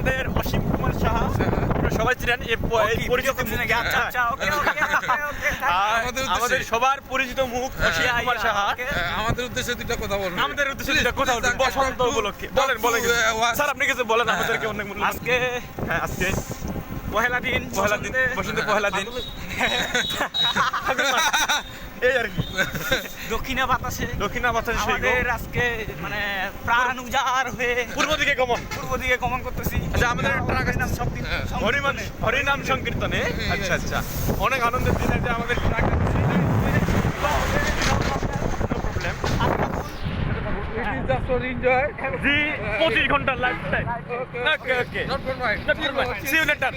আমাদের অসীম কুমার সাহা। আচ্ছা, হ্যাঁ। সবাই ছিলেন আচ্ছা, আচ্ছা, হ্যাঁ। আমাদের সবার পরিচিত মুখ অসীম হ্যাঁ, কুমার সাহা। আমাদের উদ্দেশ্যে দুটা কথা বলুন। আমাদের উদ্দেশ্যে দুটো কথা বলুন। বসন্ত উপলক্ষে। বলেন বলেন। স্যার আপনি কিছু বলেন আমাদেরকে অনেক আজকে হ্যাঁ আজকে পহেলা দিন। পহেলা দিন বসন্তের পহেলা দিন। এই আর কি। দক্ষিণা বাতাসে। দক্ষিণা বাতাসে আমাদের আজকে মানে প্রাণ উজাড় হয়ে পূর্ব দিকে গমন। পূর্ব দিকে গমন করতেছি। আচ্ছা আমাদের ট্রাক হরিনাম শক্তি হরিমান হরিনাম সংকীর্তনে। আচ্ছা আচ্ছা। অনেক আনন্দের দিন এটা আমাদের ট্রাক পঁচিশ ঘণ্টার life time okay okay. See you later